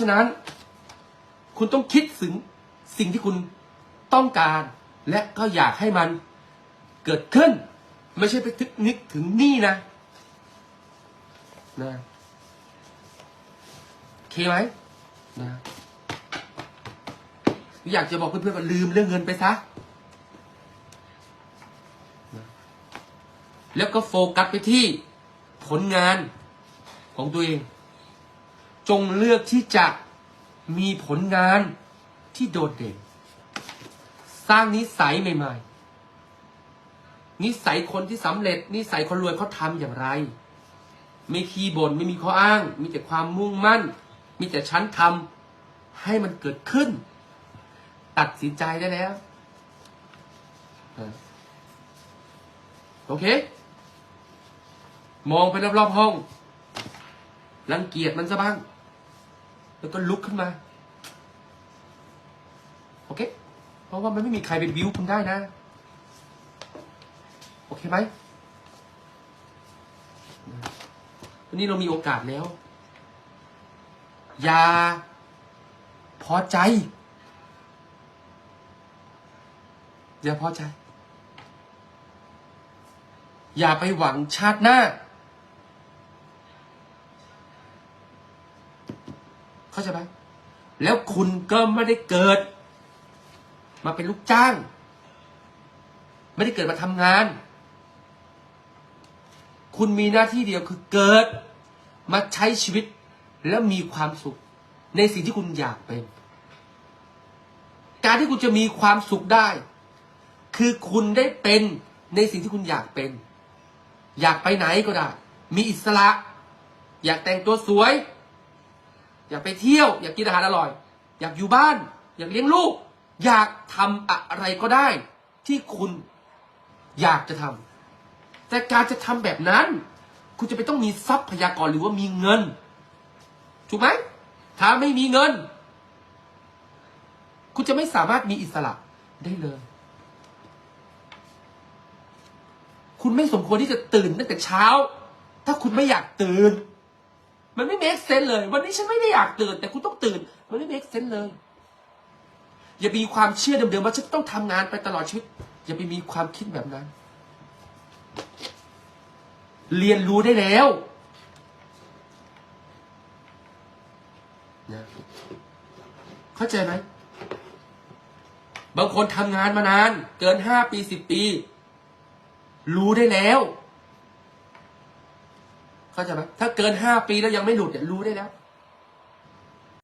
ฉะนั้น คุณต้องคิดถึงสิ่งที่คุณต้องการ และก็อยากให้มันเกิดขึ้น ไม่ใช่ไปทึกนึกถึงนี่นะนะเคไหมนะอยากจะบอกเพื่อนๆว่าลืมเรื่องเงินไปซะนะแล้วก็โฟกัสไปที่ผลงานของตัวเอง จงเลือกที่จะมีผลงานที่โดดเด่น สร้างนิสัยใหม่ๆ นิสัยคนที่สำเร็จ นิสัยคนรวยเขาทำอย่างไร ไม่ขี้บน่นไม่มีข้ออ้าง มีแต่ความมุ่งมั่น มีแต่ฉันทำให้มันเกิดขึ้น ตัดสินใจได้แล้วโอเค มองไปรอบๆห้อง รังเกียจมันซะบ้าง แล้วก็ลุกขึ้นมา โอเค เพราะว่ามันไม่มีใครไปบิ้วคุณได้นะ โอเคไหมวันนี้เรามีโอกาสแล้ว อย่าพอใจ อย่าพอใจ อย่าไปหวังชาติหน้า เข้าใจไหมแล้วคุณก็ไม่ได้เกิด มาเป็นลูกจ้าง ไม่ได้เกิดมาทำงาน คุณมีหน้าที่เดียวคือเกิด มาใช้ชีวิตแล้วมีความสุข ในสิ่งที่คุณอยากเป็น การที่คุณจะมีความสุขได้ คือคุณได้เป็นในสิ่งที่คุณอยากเป็น อยากไปไหนก็ได้ มีอิสระ อยากแต่งตัวสวย อยากไปเที่ยว อยากกินอาหารอร่อย อยากอยู่บ้าน อยากเลี้ยงลูก อยากทำอะไรก็ได้ ที่คุณอยากจะทำแต่การจะทำแบบนั้น คุณจะไปต้องมีทรัพยากรหรือว่ามีเงินถูกไหมถ้าไม่มีเงิน คุณจะไม่สามารถมีอิสระได้เลย คุณไม่สมควรที่จะตื่นตั้งแต่เช้า ถ้าคุณไม่อยากตื่น มันไม่ make sense เลย วันนี้ฉันไม่ได้อยากตื่น แต่คุณต้องตื่น มันไม่ make sense เลย อย่ามีความเชื่อเดิมๆว่าฉันต้องทำงานไปตลอดชีวิต อย่าไปมีความคิดแบบนั้น เรียนรู้ได้แล้วนะเข้าใจไหมบางคนทำงานมานาน เกินห้าปีสิบปี รู้ได้แล้ว เข้าใจไหมถ้าเกินห้าปีแล้วยังไม่หลุดเนี่ยรู้ได้แล้ว